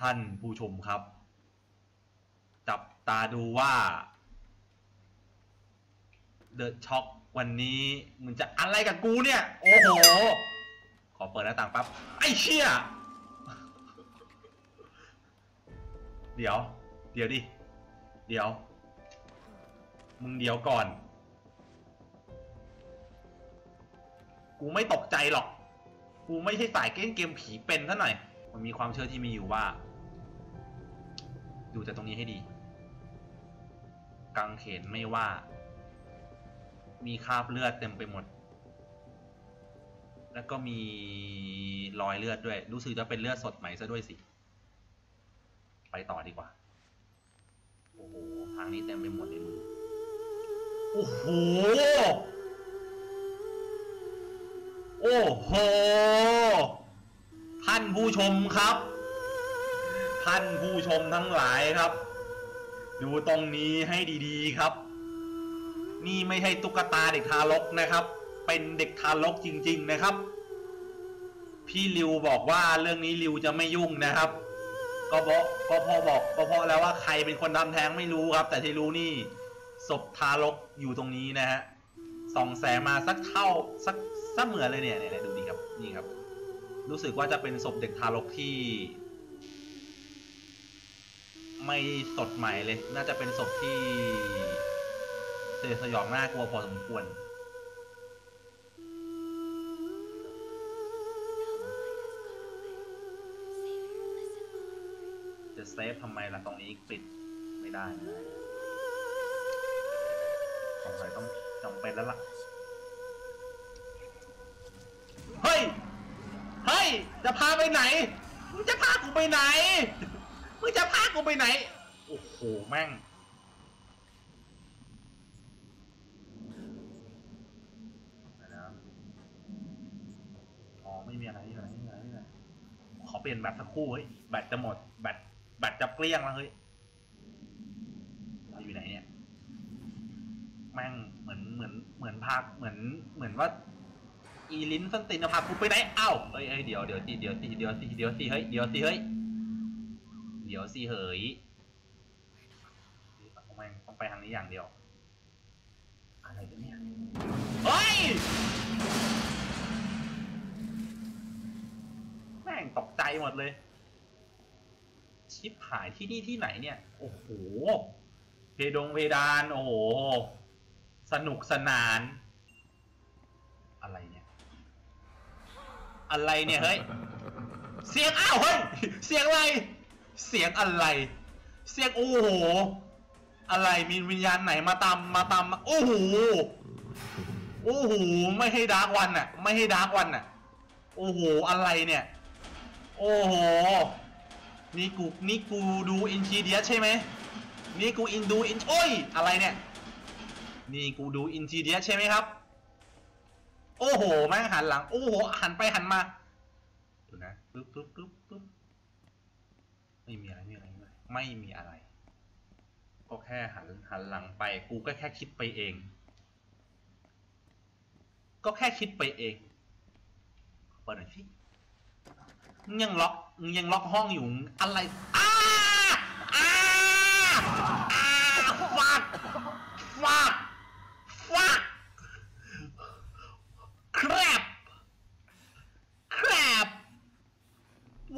ท่านผู้ชมครับ จับตาดูว่าเดอะช็อควันนี้มันจะอะไรกับกูเนี่ย โอ้โห ขอเปิดหน้าต่างปั๊บ ไอ้เชี่ย เดี๋ยว เดี๋ยวดิ เดี๋ยว มึงเดี๋ยวก่อน กูไม่ตกใจหรอก กูไม่ใช่สายเล่นเกมผีเป็นซะหน่อย มันมีความเชื่อที่มีอยู่ว่า ดูจากตรงนี้ให้ดีกังเขนไม่ว่า มีคราบเลือดเต็มไปหมด แล้วก็มีรอยเลือดด้วย รู้สึกจะเป็นเลือดสดใหม่ซะด้วยสิ ไปต่อดีกว่า โอ้โห ทางนี้เต็มไปหมดเลยมึง โอ้โห โอ้โห ท่านผู้ชมครับ ท่านผู้ชมทั้งหลายครับ ดูตรงนี้ให้ดีๆครับ นี่ไม่ใช่ตุ๊กตาเด็กทารกนะครับ เป็นเด็กทารกจริง ๆนะครับ พี่ริวบอกว่าเรื่องนี้ริวจะไม่ยุ่งนะครับ ก็เพราะก็พอบอกก็เพราะแล้วว่าใครเป็นคนทำแท้งไม่รู้ครับ แต่ที่รู้นี่ศพทารกอยู่ตรงนี้นะฮะส่องแสงมาสักเท่าสักสักเหมือนเลยเนี่ยเนี่ยดูดีครับนี่ครับ รู้สึกว่าจะเป็นศพเด็กทารกที่ ไม่สดใหม่เลย น่าจะเป็นศพที่เสยดสยองน่ากลัวพอสมควร จะเซฟทำไมล่ะตรงนี้ปิดไม่ได้ไม่ได้สงสัยต้องจำเป็นแล้วล่ะ เฮ้ย เฮ้ย จะพาไปไหน มึงจะพากูไปไหน มึงจะพากูไปไหน โอ้โห แม่งไหนนะอ๋อ ไม่มีอะไรอะไรไม่มีอะไรอะไรขอเปลี่ยนแบตสักครู่เฮ้ย แบตจะหมด แบต แบตจะเกลี้ยงแล้วเฮ้ย เราอยู่ไหนเนี่ย แม่ง เหมือน เหมือน เหมือนพาเหมือน เหมือนว่า อีลิ้นส้นตีนะพากูไปไหน เอ้าเฮ้ยเฮ้ยเดี๋ยวเดี๋ยวสิเดี๋ยวสิเดี๋ยวสิเดี๋ยวสิเฮ้ย เดี๋ยวสิเฮ้ย เดี๋ยวสิเฮ้ยต้องไปต้องไปทางนี้อย่างเดียว อะไรกันเนี่ยเฮ้ย แม่งตกใจหมดเลย ชิปหายที่นี่ที่ไหนเนี่ย โอ้โห เพดงเพดาน โอ้โห สนุกสนาน อะไรเนี่ย อะไรเนี่ย เฮ้ย เสียงอ้าวเฮ้ย เสียงอะไร เสียงอะไร เสียงโอ้โห อะไรมีวิญญาณไหนมาตามมาตามมาโอ้โหโอ้โหไม่ให้ดาร์กวันอะไม่ให้ดาร์กวันอะโอ้โหอะไรเนี่ย โอ้โหนี่กูนี่กูดูอินทีเดียใช่ไหมนี่กูอินดูอินโอ้ยอะไรเนี่ย นี่กูดูอินทีเดียใช่ไหมครับ โอ้โหแม่งหันหลัง โอ้โหหันไปหันมาดูนะปึ๊บปึ๊บปึ๊บปึ๊บไม่มีอะไรไม่มีอะ ไม่มีอะไร ก็แค่หันหันหลังไป กูก็แค่คิดไปเอง ก็แค่คิดไปเองเปิดหน่อยสิยังล็อกยังล็อกห้องอยู่อะไรอ้าอ้าอ้าฟักฟักฟัก crap crap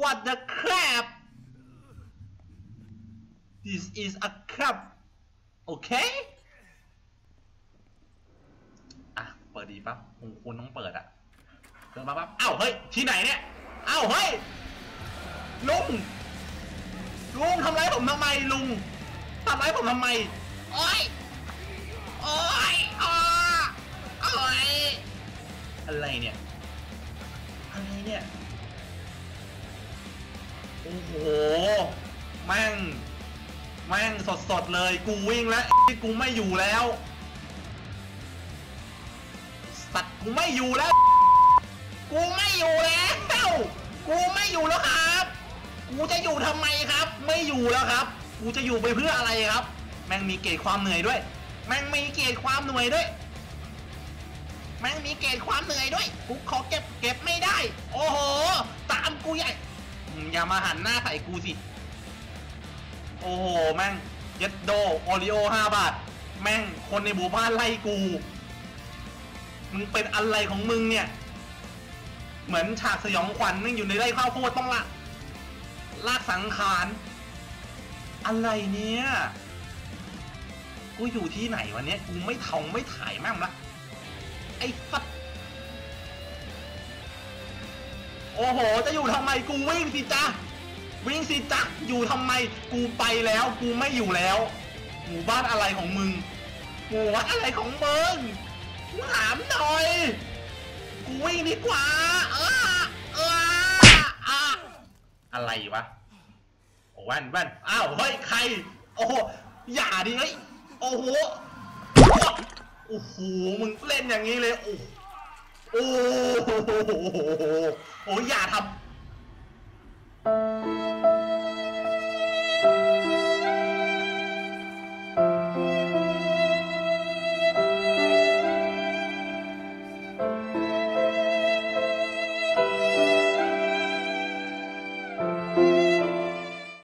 what the this is a crap okay อะ เปิดดีปั๊บคงควรต้องเปิดอะเดินมาปั๊บอ้าวเฮ้ย ที่ไหนเนี่ยอ้าวเฮ้ย ลุง ลุงทำร้ายผมทำไมลุงทำร้ายผมทำไม โอ้ย โอ้ยอ้อโอ้ยอะไรเนี่ย อะไรเนี่ย โอ้โห แม่ง แม่งสดๆเลย กูวิ่งแล้วไอ้กูไม่อยู่แล้ว สัตว์กูไม่อยู่แล้ว กูไม่อยู่แล้ว กูไม่อยู่แล้วครับ กูจะอยู่ทำไมครับ ไม่อยู่แล้วครับ กูจะอยู่ไปเพื่ออะไรครับ แม่งมีเกรดความเหนื่อยด้วย แม่งมีเกรดความเหนื่อยด้วย แม่งมีเกณฑ์ความเหนื่อยด้วย กูขอเก็บเก็บไม่ได้ โอ้โห ตามกูใหญ่ อย่ามาหันหน้าใส่กูสิ โอ้โห แม่งเย็ดโดโอริโอห้าบาท แม่งคนในหมู่บ้านไล่กู มึงเป็นอะไรของมึงเนี่ย เหมือนฉากสยองขวัญแม่งอยู่ในไร่ข้าวโพดต้องละลากสังขาร อะไรเนี่ย กูอยู่ที่ไหนวันนี้กูไม่ท่องไม่ถ่ายแม่งละไอ้ฟัดโอ้โห จะอยู่ทำไมกูวิ่งสิจ๊ะ วิ่งสิจ๊ะอยู่ทำไมกูไปแล้วกูไม่อยู่แล้ว หมู่บ้านอะไรของมึงหมู่บ้านอะไรของมึงถามหน่อย กูวิ่งดีกว่าเออเอออะไรวะโอ้แว่นแว่นอ้าวเฮ้ยใคร โอ้โหอย่าดิเฮ้ยโอ้โหโอ้โหมึงเล่นอย่างนี้เลยโอ้โหโอ้โหโอ้โหอย่าทำ